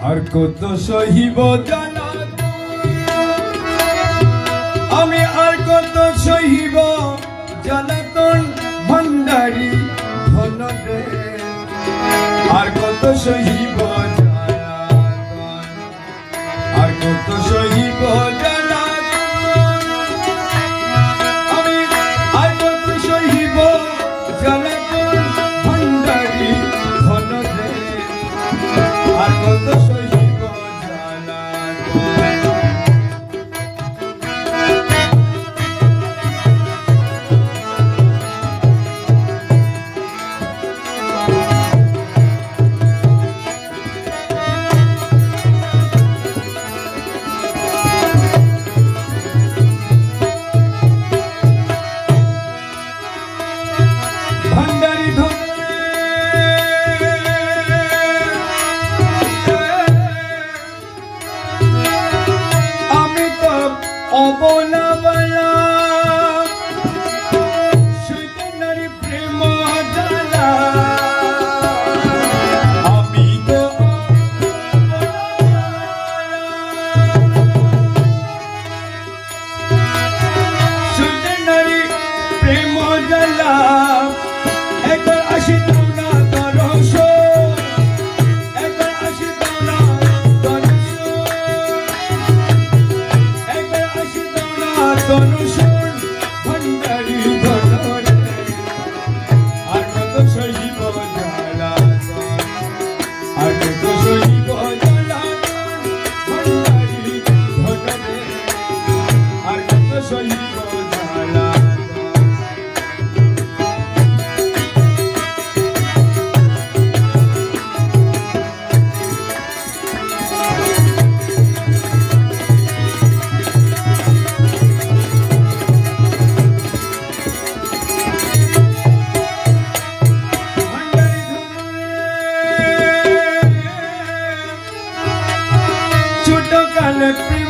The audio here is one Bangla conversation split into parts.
আর কত সহিব জানা আমি আর কত সহিব জানাতন ভণ্ডারী ধন আর কত সহিব bona তনুষা Alexi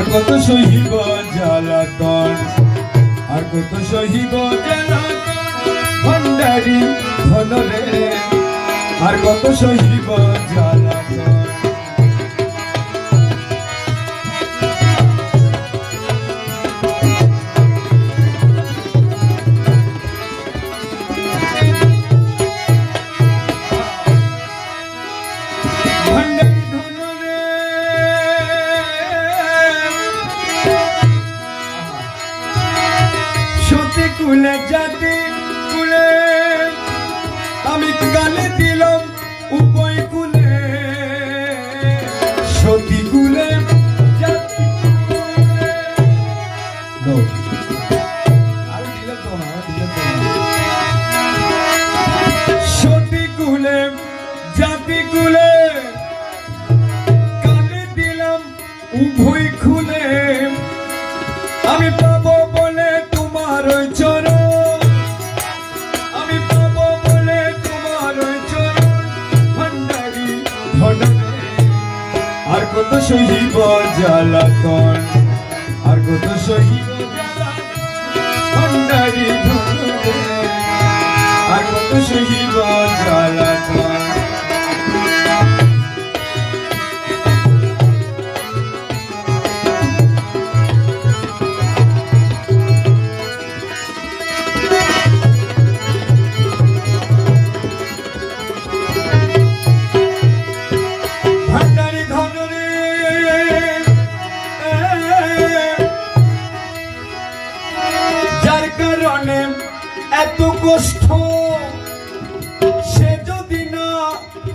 আর কত সহিব জালাতন আর কত সহিব ভণ্ডারি ধনরে। আর কত সহিব জালাতন। জাতি কুলে কানে দিলাম, উভয় খুলে। আমি পাব বলে তোমার ওই চরণ। আমি পাব বলে তোমার ওই চরণ। আর কত সহিব জ্বালাতন। আর কত সহিব জ্বালাতন, ভান্ডারি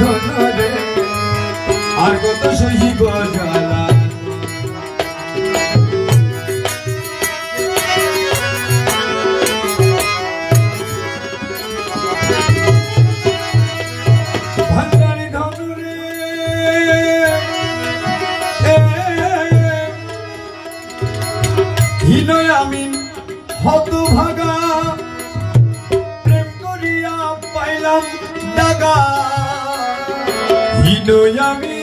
ধরে আর কত সহিব হীনয় আমি হত ভাগা প্রেম করিয়া পাইলাম দাগা। হীনয় আমি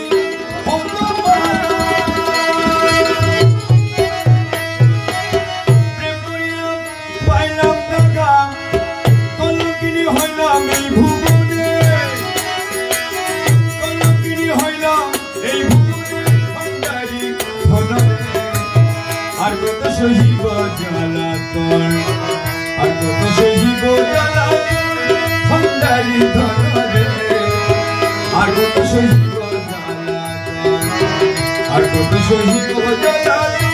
কত সহিব জ্বালাতন